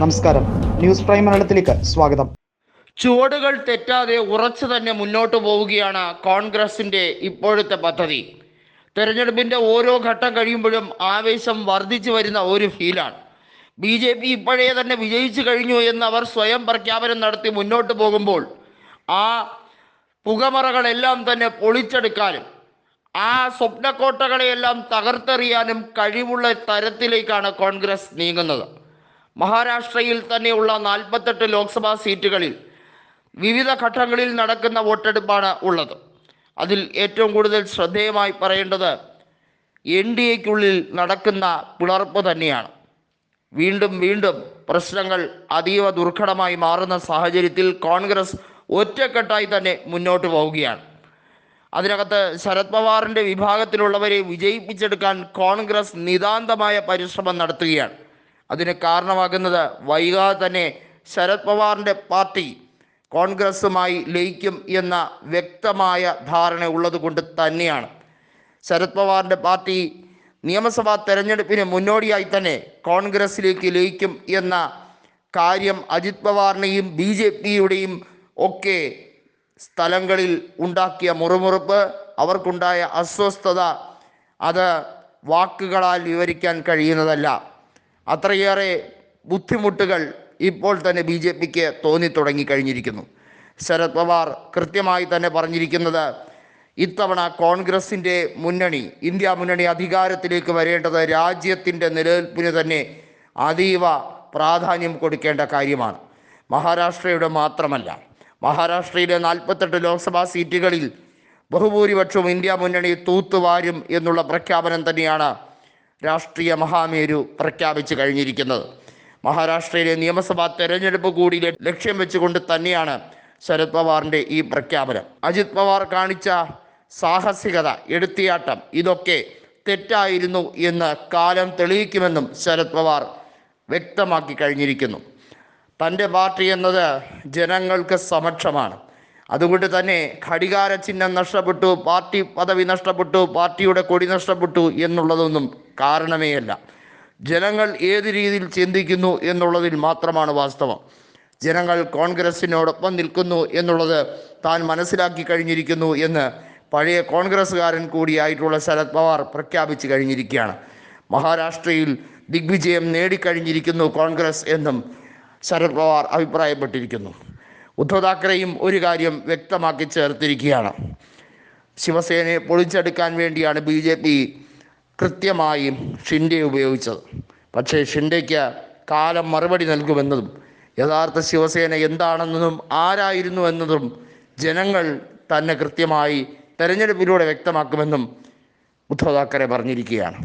നമസ്കാരം. News prime മലയാളത്തിലേക്ക് സ്വാഗതം. ചുവടുകൾ തെറ്റാതെ ഉറച്ചു തന്നെ മുന്നോട്ട് പോവുകയാണ് കോൺഗ്രസിന്റെ ഇപ്പോഴത്തെ പദ്ധതി. തെരഞ്ഞെടുപ്പിന്റെ ഓരോ ഘട്ടം കഴിയുമ്പോഴും ആവേശം വർദ്ധിച്ചു വരുന്ന ഒരു ഫീലാണ്. ബി ജെ പി ഇപ്പോഴേ തന്നെ വിജയിച്ചു കഴിഞ്ഞു എന്ന് അവർ സ്വയം പ്രഖ്യാപനം നടത്തി മുന്നോട്ട് പോകുമ്പോൾ ആ പുകമറകളെല്ലാം തന്നെ പൊളിച്ചെടുക്കാനും ആ സ്വപ്നക്കോട്ടകളെയെല്ലാം തകർത്തെറിയാനും കഴിവുള്ള തരത്തിലേക്കാണ് കോൺഗ്രസ് നീങ്ങുന്നത്. മഹാരാഷ്ട്രയിൽ തന്നെയുള്ള നാൽപ്പത്തെട്ട് ലോക്സഭാ സീറ്റുകളിൽ വിവിധ ഘട്ടങ്ങളിൽ നടക്കുന്ന വോട്ടെടുപ്പാണ് ഉള്ളത്. അതിൽ ഏറ്റവും കൂടുതൽ ശ്രദ്ധേയമായി പറയേണ്ടത് എൻ ഡി എക്കുള്ളിൽ നടക്കുന്ന പിളർപ്പ് തന്നെയാണ്. വീണ്ടും വീണ്ടും പ്രശ്നങ്ങൾ അതീവ ദുർഘടമായി മാറുന്ന സാഹചര്യത്തിൽ കോൺഗ്രസ് ഒറ്റക്കെട്ടായി തന്നെ മുന്നോട്ട് പോവുകയാണ്. അതിനകത്ത് ശരത് പവാറിന്റെ വിഭാഗത്തിലുള്ളവരെ വിജയിപ്പിച്ചെടുക്കാൻ കോൺഗ്രസ് നിതാന്തമായ പരിശ്രമം നടത്തുകയാണ്. അതിന് കാരണമാകുന്നത് വൈകാതെ തന്നെ ശരത് പവാറിന്റെ പാർട്ടി കോൺഗ്രസുമായി ലയിക്കും എന്ന വ്യക്തമായ ധാരണ ഉള്ളതുകൊണ്ട് തന്നെയാണ്. ശരത് പവാറിന്റെ പാർട്ടി നിയമസഭാ തെരഞ്ഞെടുപ്പിന് മുന്നോടിയായി തന്നെ കോൺഗ്രസിലേക്ക് ലയിക്കും എന്ന കാര്യം അജിത് പവാറിനെയും ബി ജെ പിയുടെയും ഒക്കെ സ്ഥലങ്ങളിൽ ഉണ്ടാക്കിയ മുറുമുറുപ്പ് അവർക്കുണ്ടായ അസ്വസ്ഥത അത് വാക്കുകളാൽ വിവരിക്കാൻ കഴിയുന്നതല്ല. അത്രയേറെ ബുദ്ധിമുട്ടുകൾ ഇപ്പോൾ തന്നെ ബി ജെ പിക്ക് തോന്നി തുടങ്ങിക്കഴിഞ്ഞിരിക്കുന്നു. ശരത് പവാർ കൃത്യമായി തന്നെ പറഞ്ഞിരിക്കുന്നത് ഇത്തവണ കോൺഗ്രസിന്റെ മുന്നണി ഇന്ത്യ മുന്നണി അധികാരത്തിലേക്ക് വരേണ്ടത് രാജ്യത്തിന്റെ നിലനിൽപ്പിന് തന്നെ അതീവ പ്രാധാന്യം കൊടുക്കേണ്ട കാര്യമാണ്. മഹാരാഷ്ട്രയുടെ മാത്രമല്ല മഹാരാഷ്ട്രയിലെ നാൽപ്പത്തെട്ട് ലോക്സഭാ സീറ്റുകളിൽ ബഹുഭൂരിപക്ഷവും ഇന്ത്യ മുന്നണി തൂത്തുവാരും എന്നുള്ള പ്രഖ്യാപനം തന്നെയാണ് രാഷ്ട്രീയ മഹാമേരു പ്രഖ്യാപിച്ചു കഴിഞ്ഞിരിക്കുന്നത്. മഹാരാഷ്ട്രയിലെ നിയമസഭാ തെരഞ്ഞെടുപ്പ് കൂടി ലക്ഷ്യം വെച്ചുകൊണ്ട് തന്നെയാണ് ശരത് പവാറിന്റെ ഈ പ്രഖ്യാപനം. അജിത് പവാർ കാണിച്ച സാഹസികത എടുത്തിയാട്ടം ഇതൊക്കെ തെറ്റായിരുന്നു എന്ന് കാലം തെളിയിക്കുമെന്നും ശരത് പവാർ വ്യക്തമാക്കി കഴിഞ്ഞിരിക്കുന്നു. തന്റെ പാർട്ടി എന്നത് ജനങ്ങൾക്ക് സമക്ഷമാണ്. അതുകൊണ്ട് തന്നെ ഘടികാര ചിഹ്നം നഷ്ടപ്പെട്ടു പാർട്ടി പദവി നഷ്ടപ്പെട്ടു പാർട്ടിയുടെ കൊടി നഷ്ടപ്പെട്ടു എന്നുള്ളതൊന്നും കാരണമേയല്ല ജനങ്ങൾ ഏത് രീതിയിൽ ചിന്തിക്കുന്നു എന്നുള്ളതിൽ മാത്രമാണ് വാസ്തവം. ജനങ്ങൾ കോൺഗ്രസിനോടൊപ്പം നിൽക്കുന്നു എന്നുള്ളത് താൻ മനസ്സിലാക്കി കഴിഞ്ഞിരിക്കുന്നു എന്ന് പഴയ കോൺഗ്രസ്സുകാരൻ കൂടിയായിട്ടുള്ള ശരത് പവാർ പ്രഖ്യാപിച്ചു കഴിഞ്ഞിരിക്കുകയാണ്. മഹാരാഷ്ട്രയിൽ ദിഗ്വിജയം നേടിക്കഴിഞ്ഞിരിക്കുന്നു കോൺഗ്രസ് എന്നും ശരത് പവാർ അഭിപ്രായപ്പെട്ടിരിക്കുന്നു. ഉദ്ധവ് താക്കറെയും ഒരു കാര്യം വ്യക്തമാക്കി ചേർത്തിരിക്കുകയാണ്. ശിവസേനയെ പൊളിച്ചെടുക്കാൻ വേണ്ടിയാണ് ബി ജെ പി കൃത്യമായി ഷിൻഡെ ഉപയോഗിച്ചത്. പക്ഷേ ഷിൻഡയ്ക്ക് കാലം മറുപടി നൽകുമെന്നതും യഥാർത്ഥ ശിവസേന എന്താണെന്നതും ആരായിരുന്നു എന്നതും ജനങ്ങൾ തന്നെ കൃത്യമായി തെരഞ്ഞെടുപ്പിലൂടെ വ്യക്തമാക്കുമെന്നും ഉദ്ധവ് താക്കറെ പറഞ്ഞിരിക്കുകയാണ്.